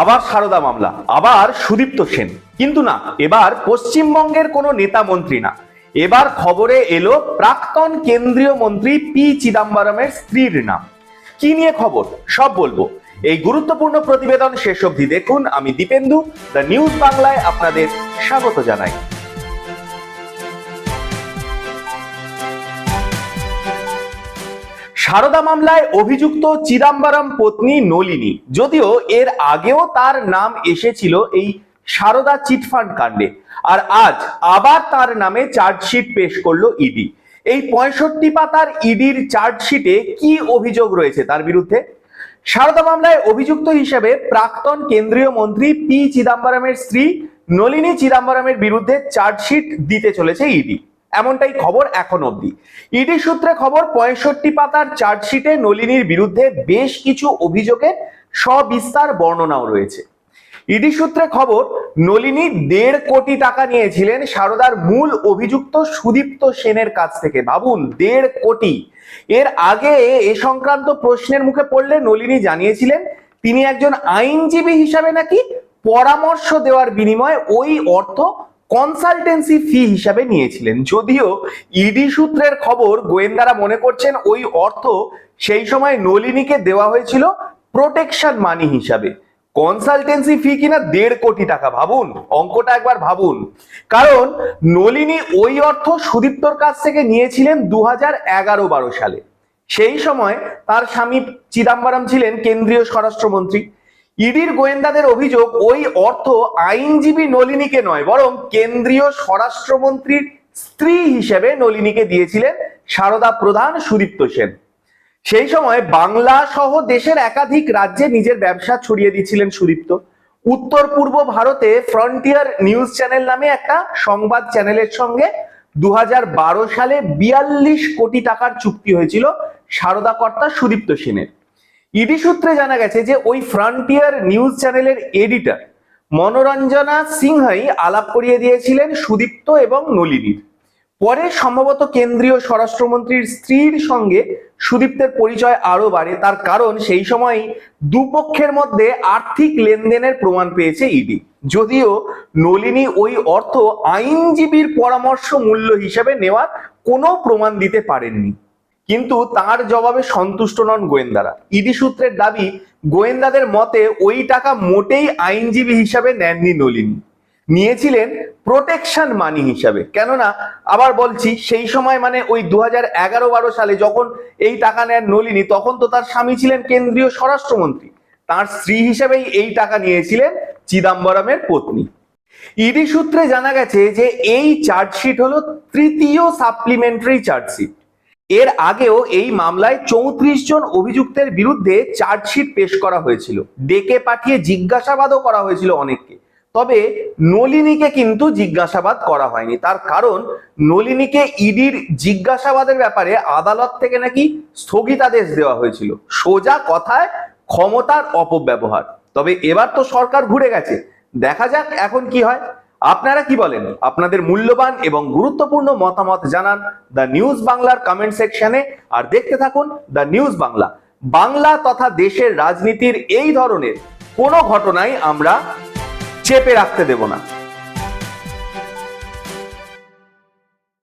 আবার সারদা মামলা, আবার সুদীপ্ত সেন। কিন্তু না, এবার পশ্চিমবঙ্গের কোনো নেতা মন্ত্রী না। এবার খবরে এলো প্রাক্তন কেন্দ্রীয় মন্ত্রী পি চিদাম্বরমের স্ত্রীর নাম। কি নিয়ে খবর? সব বলব। এই গুরুত্বপূর্ণ প্রতিবেদন শেষ অবধি দেখুন। আমি দীপেন্দু, দ্য নিউজ বাংলায় আপনাদের স্বাগত জানাই। সারদা মামলায় অভিযুক্ত চিদাম্বরম পত্নী নলিনী। যদিও এর আগেও তার নাম এসেছিল এই সারদা চিটফান্ড কাণ্ডে। আর আজ আবার তার নামে চার্জশিট পেশ করল ইডি। এই পঁয়ষট্টি পাতার ইডির চার্জশিটে কি অভিযোগ রয়েছে তার বিরুদ্ধে? সারদা মামলায় অভিযুক্ত হিসেবে প্রাক্তন কেন্দ্রীয় মন্ত্রী পি চিদাম্বরমের স্ত্রী নলিনী চিদাম্বরমের বিরুদ্ধে চার্জশিট দিতে চলেছে ইডি। এমনটাই খবর এখন অবধি। ইডি সূত্রে খবর, পঁয়ষট্টি পাতার চার্জশিটে নলিনীর বিরুদ্ধে বেশ কিছু অভিযোগের সবিস্তার বর্ণনাও রয়েছে। ইডি সূত্রে খবর, নলিনী দেড় কোটি টাকা নিয়েছিলেন সারদার মূল অভিযুক্ত সুদীপ্ত সেনের কাছ থেকে। ভাবুন, দেড় কোটি। এর আগে এ সংক্রান্ত প্রশ্নের মুখে পড়লে নলিনী জানিয়েছিলেন, তিনি একজন আইনজীবী হিসাবে নাকি পরামর্শ দেওয়ার বিনিময়ে ওই অর্থ কনসালটেন্সি ফি হিসাবে নিয়েছিলেন। যদিও ইডি সূত্রের খবর গোয়েন্দারা মনে করছেন ওই অর্থ সেই সময় নলিনীকে দেওয়া হয়েছিল প্রোটেকশন মানি হিসাবে। কনসালটেন্সি ফি কিনা দেড় কোটি টাকা, ভাবুন, অঙ্কটা একবার ভাবুন। কারণ নলিনী ওই অর্থ সুদীপ্তর কাছ থেকে নিয়েছিলেন দু হাজার সালে। সেই সময় তার স্বামী চিদাম্বরম ছিলেন কেন্দ্রীয় স্বরাষ্ট্রমন্ত্রী। ইডির গোয়েন্দাদের অভিযোগ, ওই অর্থ আইনজীবী নলিনীকে নয়, বরং কেন্দ্রীয় স্বরাষ্ট্রমন্ত্রীর স্ত্রী হিসেবে নলিনীকে দিয়েছিলেন সারদা প্রধান সুদীপ্ত সেন। সেই সময় বাংলা সহ দেশের একাধিক রাজ্যে নিজের ব্যবসা ছড়িয়ে দিয়েছিলেন সুদীপ্ত। উত্তর পূর্ব ভারতে ফ্রন্টিয়ার নিউজ চ্যানেল নামে একটা সংবাদ চ্যানেলের সঙ্গে দু হাজার বারো সালে বিয়াল্লিশ কোটি টাকার চুক্তি হয়েছিল সারদা কর্তা সুদীপ্ত সেনের। ইডি সূত্রে জানা গেছে যে ওই ফ্রন্টিয়ার নিউজ চ্যানেলের এডিটর মনোরঞ্জনা সিংহাই আলাপ করিয়ে দিয়েছিলেন সুদীপ্ত এবং নলিনীর। পরে সম্ভবত কেন্দ্রীয় স্বরাষ্ট্রমন্ত্রীর স্ত্রীর সঙ্গে সুদীপ্তের পরিচয় আরও বাড়ে, তার কারণ সেই সময় দুপক্ষের মধ্যে আর্থিক লেনদেনের প্রমাণ পেয়েছে ইডি। যদিও নলিনী ওই অর্থ আইনজীবীর পরামর্শ মূল্য হিসেবে নেওয়ার কোনো প্রমাণ দিতে পারেননি। কিন্তু তার জবাবে সন্তুষ্ট নন গোয়েন্দারা। ইডি সূত্রের দাবি, গোয়েন্দাদের মতে ওই টাকা মোটেই আইনজীবী হিসাবে নেননি নলিনী। নিয়েছিলেন প্রোটেকশন মানি হিসাবে। কেননা, আবার বলছি, সেই সময় মানে ওই দু হাজার এগারো বারো সালে যখন এই টাকা নেন নলিনী তখন তো তার স্বামী ছিলেন কেন্দ্রীয় স্বরাষ্ট্রমন্ত্রী। তার স্ত্রী হিসেবেই এই টাকা নিয়েছিলেন চিদাম্বরমের পত্নী। ইডি সূত্রে জানা গেছে যে, এই চার্জশিট হলো তৃতীয় সাপ্লিমেন্টারি চার্জশিট। এর আগেও এই মামলায় চৌত্রিশ জন অভিযুক্তের বিরুদ্ধে চার্জশিট পেশ করা হয়েছিল। ডেকে পাঠিয়ে জিজ্ঞাসাবাদও করা হয়েছিল অনেককে। তবে নলিনীকে কিন্তু জিজ্ঞাসাবাদ করা হয়নি। তার কারণ, নলিনীকে ইডির জিজ্ঞাসাবাদের ব্যাপারে আদালত থেকে নাকি স্থগিতাদেশ দেওয়া হয়েছিল। সোজা কথায় ক্ষমতার অপব্যবহার। তবে এবার তো সরকার ঘুরে গেছে। দেখা যাক এখন কি হয়। আপনারা কি বলেন? আপনাদের মূল্যবান এবং গুরুত্বপূর্ণ মতামত জানান দ্য নিউজ বাংলার কমেন্ট সেকশনে আর দেখতে থাকুন দ্য নিউজ বাংলা। বাংলা তথা দেশের রাজনীতির এই ধরনের কোনো ঘটনাই আমরা চেপে রাখতে দেব না।